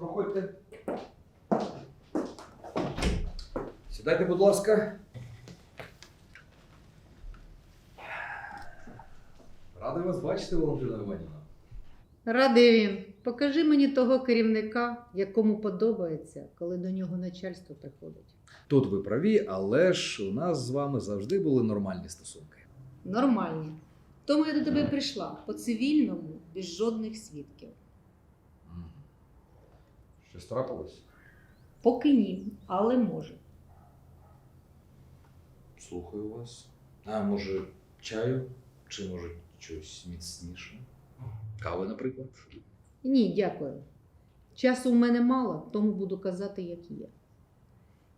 Проходьте. Сідайте, будь ласка. Радий вас бачити, Валентина Іванівна. Радий він. Покажи мені того керівника, якому подобається, коли до нього начальство приходить. Тут ви праві, але ж у нас з вами завжди були нормальні стосунки. Нормальні. Тому я до тебе прийшла по цивільному, без жодних свідків. Щось трапилось? Поки ні, але може. Слухаю вас. А може, чаю? Чи може щось міцніше? Кави, наприклад? Ні, дякую. Часу в мене мало, тому буду казати, як є.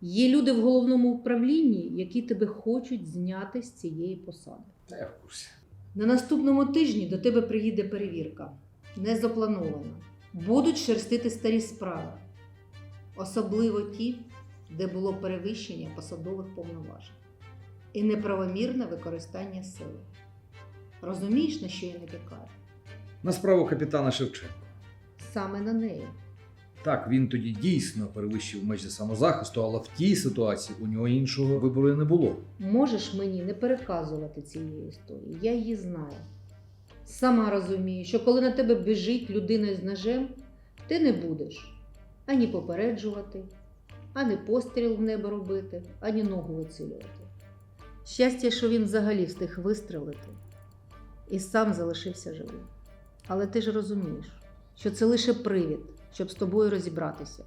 Є люди в головному управлінні, які тебе хочуть зняти з цієї посади. Та я в курсі. На наступному тижні до тебе приїде перевірка. Не запланована. Будуть шерстити старі справи, особливо ті, де було перевищення посадових повноважень і неправомірне використання сили. Розумієш, на що я натякаю? На справу капітана Шевченка. Саме на неї. Так, він тоді дійсно перевищив межі самозахисту, але в тій ситуації у нього іншого вибору і не було. Можеш мені не переказувати цієї історії, я її знаю. Сама розумію, що коли на тебе біжить людина з ножем, ти не будеш ані попереджувати, ані постріл в небо робити, ані ногу вицілювати. Щастя, що він взагалі встиг вистрелити і сам залишився живим. Але ти ж розумієш, що це лише привід, щоб з тобою розібратися.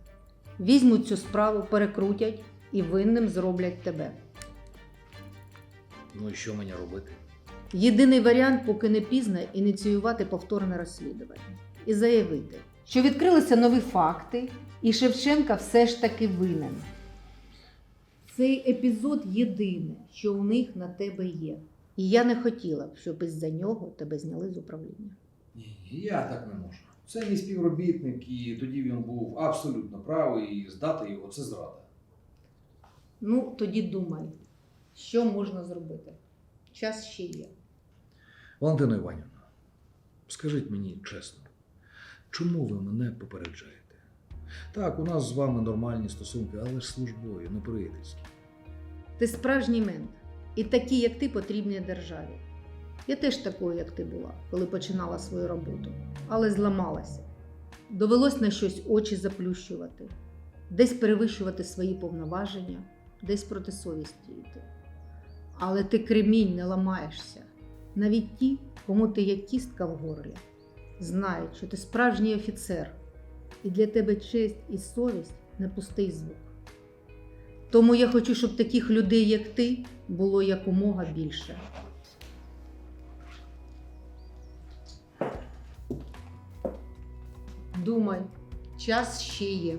Візьмуть цю справу, перекрутять і винним зроблять тебе. Ну і що мені робити? Єдиний варіант, поки не пізно, ініціювати повторне розслідування і заявити, що відкрилися нові факти, і Шевченка все ж таки винен. Цей епізод єдине, що у них на тебе є. І я не хотіла б, щоб із-за нього тебе зняли з управління. Ні, ні, я так не можу. Це мій співробітник, і тоді він був абсолютно правий, і здати його це зрада. Ну, тоді думай, що можна зробити. Час ще є. Валентина Іванівна, скажіть мені чесно, чому ви мене попереджаєте? Так, у нас з вами нормальні стосунки, але ж службові, не приятельські. Ти справжній мент, і такі, як ти, потрібні державі. Я теж такою, як ти була, коли починала свою роботу, але зламалася. Довелось на щось очі заплющувати, десь перевищувати свої повноваження, десь проти совісті йти. Але ти кремінь не ламаєшся. Навіть ті, кому ти як кістка в горлі, знають, що ти справжній офіцер, і для тебе честь і совість не пустий звук. Тому я хочу, щоб таких людей, як ти, було якомога більше. Думай, час ще є.